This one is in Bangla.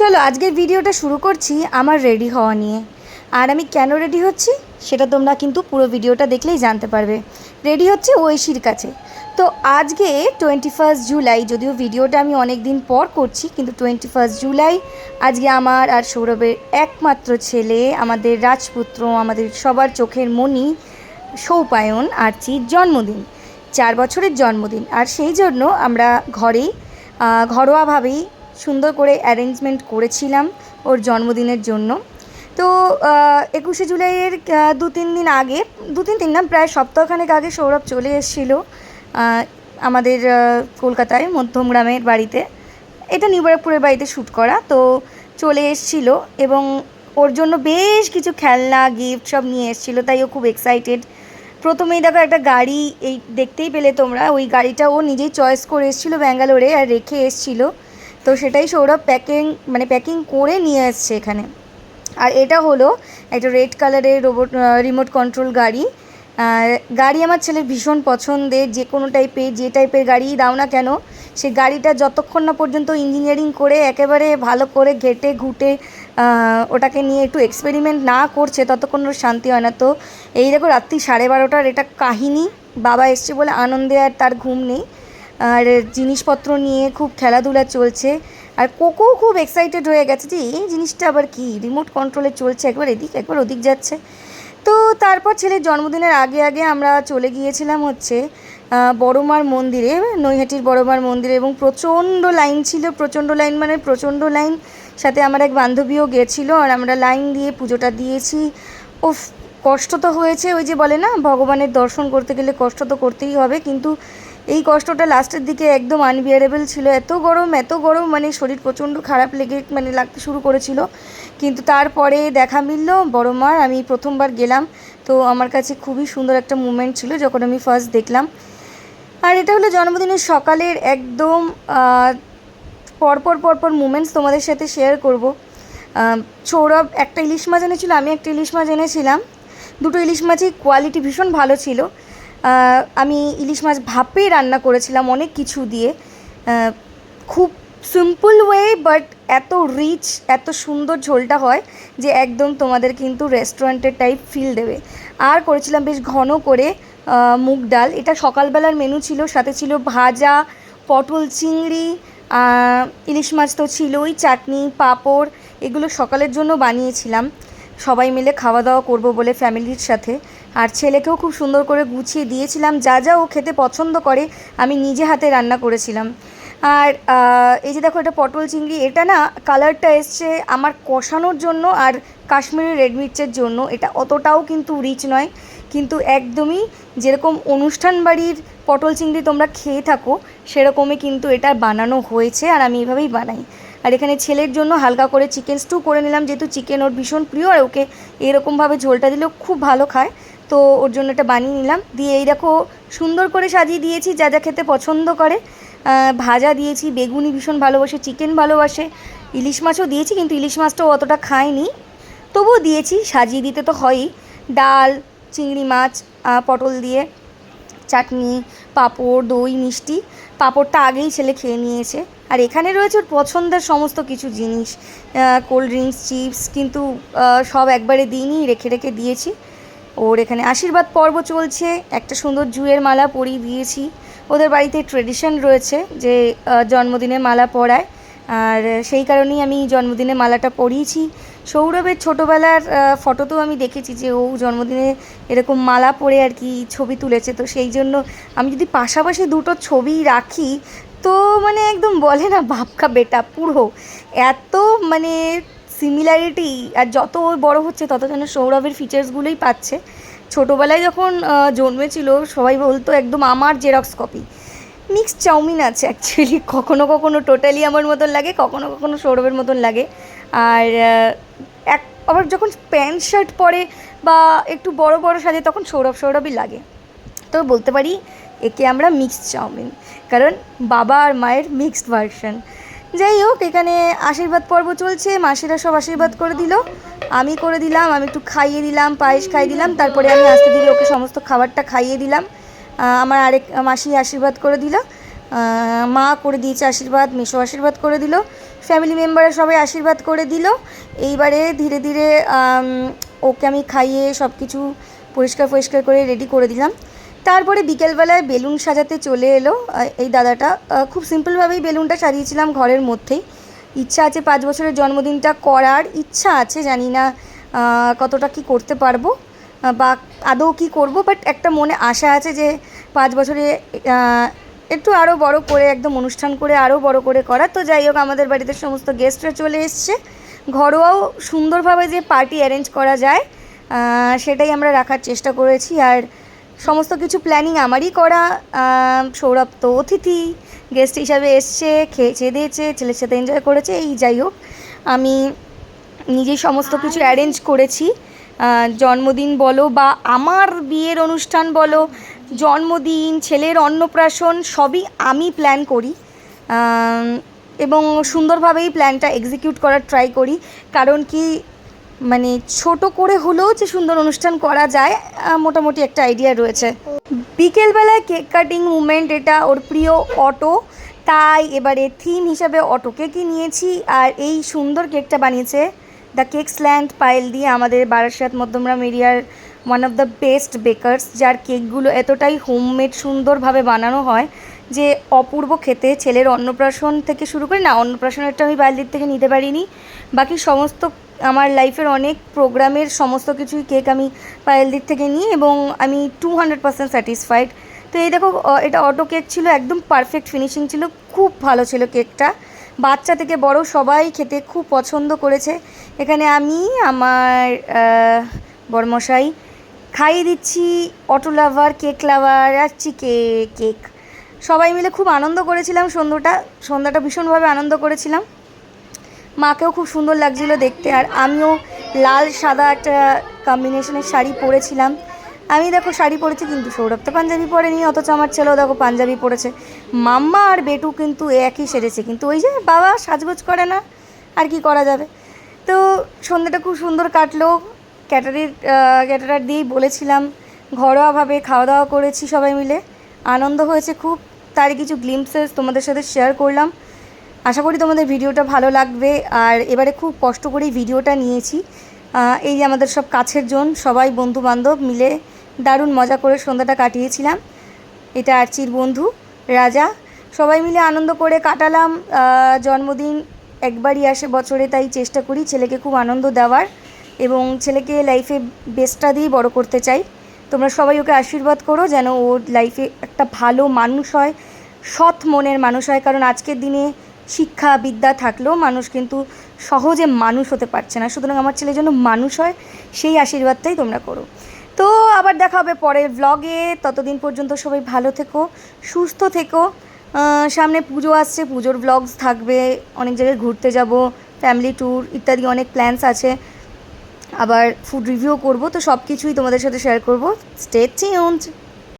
চলো, আজকের ভিডিওটা শুরু করছি আমার রেডি হওয়া নিয়ে। আর আমি কেন রেডি হচ্ছি, সেটা তোমরা কিন্তু পুরো ভিডিওটা দেখলেই জানতে পারবে। রেডি হচ্ছে ঐশীর কাছে। তো আজকে টোয়েন্টি ফার্স্ট জুলাই, যদিও ভিডিওটা আমি অনেক দিন পর করছি, কিন্তু টোয়েন্টি ফার্স্ট জুলাই আজকে আমার আর সৌরভের একমাত্র ছেলে, আমাদের রাজপুত্র, আমাদের সবার চোখের মণি সৌপায়ন আর্চির জন্মদিন, চার বছরের জন্মদিন। আর সেই জন্য আমরা ঘরেই ঘরোয়াভাবেই সুন্দর করে অ্যারেঞ্জমেন্ট করেছিলাম ওর জন্মদিনের জন্য। তো একুশে জুলাইয়ের দু তিন দিন আগে দু তিন দিন না, প্রায় সপ্তাহখানেক আগে সৌরভ চলে এসেছিল আমাদের কলকাতায় মধ্যমগ্রামের বাড়িতে। এটা নিউ ব্যারাকপুরের বাড়িতে শ্যুট করা, তো চলে এসেছিল এবং ওর জন্য বেশ কিছু খেলনা গিফট সব নিয়ে এসেছিল, তাই ও খুব এক্সাইটেড প্রথমেই দেখো একটা গাড়ি, এই দেখতেই পেলে তোমরা, ওই গাড়িটা ও নিজেই চয়েস করে এসেছিল ব্যাঙ্গালোরে আর রেখে এসেছিল। তো সেটাই সৌরভ প্যাকিং মানে প্যাকিং করে নিয়ে এসছে এখানে। আর এটা হলো একটা রেড কালারের রোবট রিমোট কন্ট্রোল গাড়ি। গাড়ি আমার ছেলের ভীষণ পছন্দের, যে কোনো টাইপের যে টাইপের গাড়িই দাও না কেন, সে গাড়িটা যতক্ষণ না পর্যন্ত ইঞ্জিনিয়ারিং করে একেবারে ভালো করে ঘেটে, ঘুটে ওটাকে নিয়ে একটু এক্সপেরিমেন্ট না করছে, ততক্ষণ ওর শান্তি হয় না। তো এই দেখো রাত্রি সাড়ে বারোটার এটা কাহিনী, বাবা এসছে বলে আনন্দে আর তার ঘুম নেই। আর জিনিসপত্র নিয়ে খুব খেলাধুলা চলছে। আর কোকো খুব এক্সাইটেড হয়ে গেছে যে, এই জিনিসটা আবার কি? রিমোট কন্ট্রোলে চলছে একবার এদিক, একবার ওদিক যাচ্ছে। তো তারপর ছেলের জন্মদিনের আগে আগে আমরা চলে গিয়েছিলাম হচ্ছে বড়মার মন্দিরে, নৈহাটির বড়মার মন্দিরে এবং প্রচণ্ড লাইন ছিল, প্রচণ্ড লাইন মানে প্রচণ্ড লাইন। সাথে আমার এক বান্ধবীও গেছিল আর আমরা লাইন দিয়ে পুজোটা দিয়েছি। উফ, কষ্ট তো হয়েছে, ওই যে বলে না, ভগবানের দর্শন করতে গেলে কষ্ট তো করতেই হবে। কিন্তু এই কষ্টটা লাস্টের দিকে একদম আনবিয়ারেবল ছিল। এত গরম এত গরম মানে শরীর প্রচণ্ড খারাপ লেগে মানে লাগতে শুরু করেছিল। কিন্তু তারপরে দেখা মিললো, বড় মার, আমি প্রথমবার গেলাম। তো আমার কাছে খুবই সুন্দর একটা মুমেন্ট ছিল যখন আমি ফার্স্ট দেখলাম। আর এটা হলো জন্মদিনের সকালের একদম পরপর পরপর মুমেন্টস তোমাদের সাথে শেয়ার করব। সৌরভ একটা ইলিশ মাছ এনেছিল, আমি একটা ইলিশ মাছ এনেছিলাম। দুটো ইলিশ মাছই কোয়ালিটি ভীষণ ভালো ছিল। আমি ইলিশ মাছ ভাপে রান্না করেছিলাম অনেক কিছু দিয়ে। খুব সিম্পল ওয়ে বাট এত রিচ এত সুন্দর ঝোলটা হয় যে একদম তোমাদের কিন্তু রেস্টুরেন্টের টাইপ ফিল দেবে। আর করেছিলাম বেশ ঘন করে মুগ ডাল। এটা সকালবেলার মেনু ছিল, সাথে ছিল ভাজা, পটল চিংড়ি ইলিশ মাছ তো ছিলই, চাটনি, পাঁপড়, এগুলো সকালের জন্য বানিয়েছিলাম। সবাই মিলে খাওয়া দাওয়া করব বলে ফ্যামিলির সাথে। আর ছেলেকেও খুব সুন্দর করে গুছিয়ে দিয়েছিলাম। যা যা ও খেতে পছন্দ করে, আমি নিজে হাতে রান্না করেছিলাম। আর এই যে দেখো এটা পটল চিংড়ি, এটা না কালারটা এসছে আমার কষানোর জন্য আর কাশ্মীরি রেড মির্চের জন্য। এটা অতটাও কিন্তু রিচ নয়। কিন্তু একদমই যেরকম অনুষ্ঠান বাড়ির পটল চিংড়ি তোমরা খেয়ে থাকো, সেরকমই কিন্তু এটা বানানো হয়েছে আর আমি এভাবেই বানাই। আর এখানে ছেলের জন্য হালকা করে চিকেন স্টু করে নিলাম, যেহেতু চিকেন ওর ভীষণ প্রিয় আর ওকে এরকমভাবে ঝোলটা দিলেও খুব ভালো খায়। তো ওর জন্য এটা বানিয়ে নিলাম। দিয়ে এই দেখো, সুন্দর করে সাজিয়ে দিয়েছি, যা যা খেতে পছন্দ করে। ভাজা দিয়েছি, বেগুনি ভীষণ ভালোবাসে চিকেন ভালোবাসে। ইলিশ মাছও দিয়েছি, কিন্তু ইলিশ মাছটাও অতটা খায়নি। তবুও দিয়েছি, সাজিয়ে দিতে তো হয়ই। ডাল, চিংড়ি মাছ পটল দিয়ে, চাটনি পাঁপড়, দই, মিষ্টি। পাঁপড়টা আগেই ছেলে খেয়ে নিয়েছে। আর এখানে রয়েছে ওর পছন্দের সমস্ত কিছু জিনিস। কোল্ড ড্রিঙ্কস চিপস কিন্তু সব একবারে দিইনি, রেখে রেখে দিয়েছি। ওর এখানে আশীর্বাদ পর্ব চলছে। একটা সুন্দর জুয়ের মালা পরিয়ে দিয়েছি। ওদের বাড়িতে ট্রেডিশন রয়েছে যে জন্মদিনে মালা পরায়। আর সেই কারণেই আমি জন্মদিনে মালাটা পরিয়েছি। সৌরভের ছোটোবেলার ফটোতেও আমি দেখেছি যে ও জন্মদিনে এরকম মালা পরে আর কি ছবি তুলেছে। তো সেই জন্য আমি যদি পাশাপাশি দুটো ছবি রাখি, তো মানে একদম বলে না, বাপকা বেটা, পুরো। এত মানে সিমিলারিটি আর যত বড় হচ্ছে, তত যেন সৌরভের ফিচার্সগুলোই পাচ্ছে। ছোটোবেলায় যখন জন্মেছিল, সবাই বলতো একদম আমার জেরক্স কপি মিক্সড চাউমিন আছে অ্যাকচুয়ালি কখনো কখনো টোটালি আমার মতন লাগে, কখনো কখনো সৌরভের মতন লাগে। আর এক, আবার যখন প্যান্ট শার্ট পরে বা একটু বড় বড় সাজে তখন সৌরভ সৌরভই লাগে। তো বলতে পারি, একে আমরা মিক্সড চাউমিন। কারণ বাবা আর মায়ের মিক্সড ভার্সন যাই হোক, এখানে আশীর্বাদ পর্ব চলছে, মাসিরা সব আশীর্বাদ করে দিল। আমি করে দিলাম, আমি একটু খাইয়ে দিলাম, পায়েস খাইয়ে দিলাম, তারপরে আমি আস্তে ধীরে ওকে সমস্ত খাবারটা খাইয়ে দিলাম। আমার আরেক মাসি আশীর্বাদ করে দিল। মা করে দিয়েছে আশীর্বাদ মিশো আশীর্বাদ করে দিল ফ্যামিলি মেম্বাররা সবাই আশীর্বাদ করে দিল। এইবারে ধীরে ধীরে ওকে আমি খাইয়ে সব কিছু পরিষ্কার পরিষ্কার করে রেডি করে দিলাম। তারপরে বিকেলবেলায় বেলুন সাজাতে চলে এলো এই দাদাটা। খুব সিম্পলভাবেই বেলুনটা সাজিয়েছিলাম ঘরের মধ্যেই। ইচ্ছা আছে পাঁচ বছরের জন্মদিনটা করার, ইচ্ছা আছে, জানি না কতটা কি করতে পারব বা আদৌ কি করব বাট একটা মনে আশা আছে যে পাঁচ বছরে একটু আরও বড় করে একদম অনুষ্ঠান করে আরও বড় করে করা। তো যাই হোক আমাদের বাড়িতে সমস্ত গেস্টরা চলে এসছে। ঘরোয়াও সুন্দরভাবে যে পার্টি অ্যারেঞ্জ করা যায় সেটাই আমরা রাখার চেষ্টা করেছি। আর সমস্ত কিছু প্ল্যানিং আমারই করা। সৌরভ তো অতিথি গেস্ট হিসাবে এসছে খেয়েছে দিয়েছে ছেলের সাথে এনজয় করেছে এই যাই হোক আমি নিজেই সমস্ত কিছু অ্যারেঞ্জ করেছি। জন্মদিন বলো বা আমার বিয়ের অনুষ্ঠান বলো জন্মদিন, ছেলের অন্নপ্রাশন, সবই আমি প্ল্যান করি। এবং সুন্দরভাবেই প্ল্যানটা এক্সিকিউট করার ট্রাই করি। কারণ কি মানে ছোট করে হলেও যে সুন্দর অনুষ্ঠান করা যায় মোটামুটি একটা আইডিয়া রয়েছে। বিকেলবেলায় কেক কাটিং মুভমেন্ট এটা ওর প্রিয় অটো। তাই এবারে থিম হিসাবে অটোকে কি নিয়েছি। আর এই সুন্দর কেকটা বানিয়েছে দ্য কেক স্ল্যান্ড পাইল দিয়ে আমাদের বারাসাত মধ্যমগ্রাম এরিয়ার one of the best bakers যার কেকগুলো এতটাই হোমমেড সুন্দরভাবে বানানো হয় যে অপূর্ব খেতে। ছেলের অন্নপ্রাশন থেকে শুরু করে না অন্নপ্রাশনেরটা আমি বাইরের থেকে নিতে পারিনি। বাকি সমস্ত আমার লাইফের অনেক প্রোগ্রামের সমস্ত কিছুই কেক আমি পায়েলদির থেকে নিই এবং আমি টু হান্ড্রেড পার্সেন্ট স্যাটিসফাইড তো এই দেখো এটা অটো কেক ছিল একদম পারফেক্ট ফিনিশিং ছিল খুব ভালো ছিল কেকটা বাচ্চা থেকে বড় সবাই খেতে খুব পছন্দ করেছে। এখানে আমি আমার আহ, বড়মশাই খাইয়ে দিচ্ছি, অটো লাভার কেক লাভার আর চিকে কেক সবাই মিলে খুব আনন্দ করেছিলাম সন্ধ্যাটা। সন্ধ্যাটা ভীষণভাবে আনন্দ করেছিলাম। মাকেও খুব সুন্দর লাগছিল দেখতে, আর আমিও লাল, সাদা একটা কম্বিনেশনের শাড়ি পরেছিলাম। আমি দেখো শাড়ি পরেছি কিন্তু সৌরভ তো পাঞ্জাবি পরেনি, অথচ আমার ছেলেও দেখো পাঞ্জাবি পরেছে। মাম্মা আর বেটু কিন্তু একই সেরেছে কিন্তু ওই যে বাবা সাজগোজ করে না, আর কি করা যাবে? তো সন্ধ্যাটা খুব সুন্দর কাটলো। ক্যাটারির ক্যাটারার দিয়েই বলেছিলাম, ঘরোয়াভাবে খাওয়া দাওয়া করেছি সবাই মিলে। আনন্দ হয়েছে খুব, তারই কিছু গ্লিমসেস তোমাদের সাথে শেয়ার করলাম। আশা করি তোমাদের ভিডিওটা ভালো লাগবে, আর এবারে খুব কষ্ট করেই ভিডিওটা নিয়েছি। এই যে আমাদের সব কাছের জন, সবাই বন্ধু বান্ধব মিলে দারুণ মজা করে সন্ধ্যাটা কাটিয়েছিলাম। এটা আর্চির বন্ধু, রাজা। সবাই মিলে আনন্দ করে কাটালাম। জন্মদিন একবারই আসে বছরে, তাই চেষ্টা করি ছেলেকে খুব আনন্দ দেওয়ার। এবং ছেলেকে লাইফে বেস্টটা দিয়েই বড় করতে চাই। তোমরা সবাই ওকে আশীর্বাদ করো যেন ওর লাইফে একটা ভালো মানুষ হয়, সৎ মনের মানুষ হয়। কারণ আজকের দিনে শিক্ষা, বিদ্যা থাকলেও মানুষ কিন্তু সহজে মানুষ হতে পারছে না। সুতরাং আমার ছেলের জন্য মানুষ হয়, সেই আশীর্বাদটাই তোমরা করো। তো আবার দেখা হবে পরের ব্লগে ততদিন পর্যন্ত সবাই ভালো থেকো, সুস্থ থেকো। সামনে পুজো আসছে, পুজোর ব্লগস থাকবে। অনেক জায়গায় ঘুরতে যাব ফ্যামিলি ট্যুর ইত্যাদি অনেক প্ল্যানস আছে। আবার ফুড রিভিউ করব তো সব কিছুই তোমাদের সাথে শেয়ার করব। Stay tuned